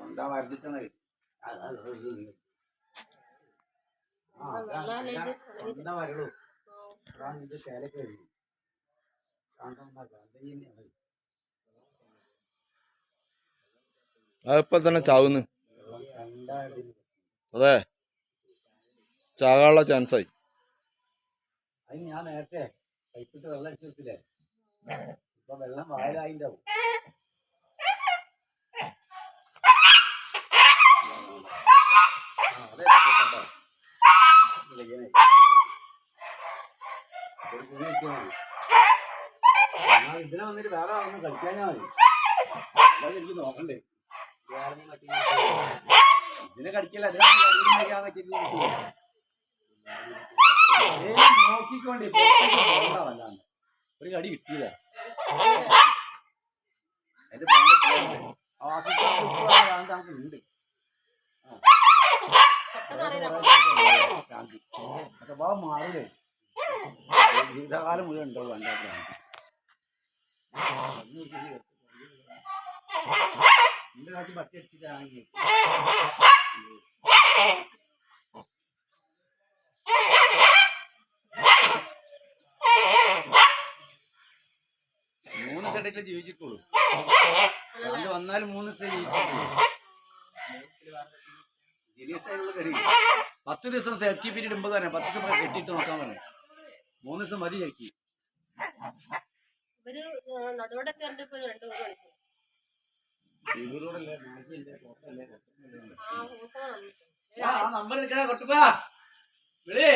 എന്താ മരുന്നിട്ടത് എന്താ വരളൂ ഇത് ചേലക്ക് വരുന്നു അതിപ്പോ തന്നെ ചാവുന്നു. അതെ. ചാകാനുള്ള ചാൻസായി. അത് ഞാൻ നേരത്തെ പൈപ്പിട്ട് വെള്ളം അടിച്ചു വെച്ചില്ലേ? ഇപ്പൊ വെള്ളം വായിലായിണ്ടാവും. ഇതിനെ വന്നിട്ട് വേറെ ഒന്ന് കളിക്കാഞ്ഞാ മതി അല്ലാതെ എനിക്ക് നോക്കണ്ടേ ഇതിനെ കടിക്കല്ല അതിനെ കഴിക്കാൻ പറ്റില്ല നോക്കിക്കോണ്ടി വല്ലാണ്ട്. ഒരു കടി കിട്ടിയില്ല എന്റെ ഉണ്ട്. അഥവാ മാറില്ലേ ജീവിതകാലം മുഴുവൻ ഉണ്ടാവും എന്റെ ഭ്രാന്തി. നിന്റെ കാട്ടി പട്ടി അടിച്ചിട്ടാണെങ്കിൽ മൂന്ന് സെഡിലെ ജീവിച്ചിട്ടുള്ളൂ. അത് വന്നാലും മൂന്ന് ദിവസം ജീവിച്ചിട്ടുള്ളൂ. പത്ത് ദിവസം സേഫ്റ്റി പീരീഡ് മുമ്പ് തന്നെ പത്ത് ദിവസം കെട്ടിയിട്ട് നോക്കാൻ പറഞ്ഞു മൂന്ന് ദിവസം മതി ചേച്ചി ഇവർ നടുവോടെ കയറിട്ട് ഇപ്പൊ രണ്ടു മൂന്ന് മണിക്കൂർ ഇവരോടല്ലേ നാട്ടിലല്ലേ കൊട്ടല്ലേ പുറത്തല്ലേ ആ നമ്പർ എടുക്കണ കുട്ടുപ്പാ. വിളി.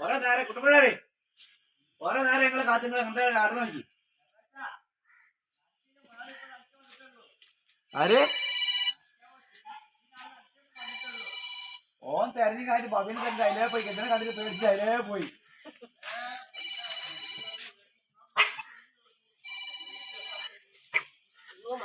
കൊറേ നേരെ കുട്ടപ്പിള്ളേ കൊറേ നേരം നിങ്ങളെ കാത്തിങ്ങൾ എന്താ കാരണം നോക്കി. ആര്? ഓൻ തെരഞ്ഞു കാര്യം പതിനെ കണ്ടിട്ട് അതിലേ പോയി. എന്തിനെ കണ്ടിട്ട് പേടിച്ച് അതിലേ പോയി.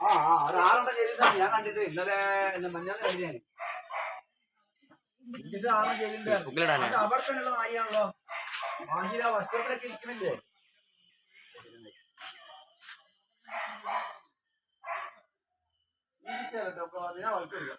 ആ ആ ഒരാളുടെ ചെയ്തിട്ടാണ് ഞാൻ കണ്ടിട്ട് ഇന്നലെ ഇന്ന് മഞ്ഞാന്ന് ഇംഗ്ലീഷ് ആളുടെ അത് അവിടെ തന്നെയുള്ള നായിയാണല്ലോ. വാങ്ങിയില്ല വസ്ത്രത്തിലൊക്കെ ഇരിക്കണില്ലേ? ഈ കേട്ടോ, അപ്പൊ അതിനാ വളർത്തില്ല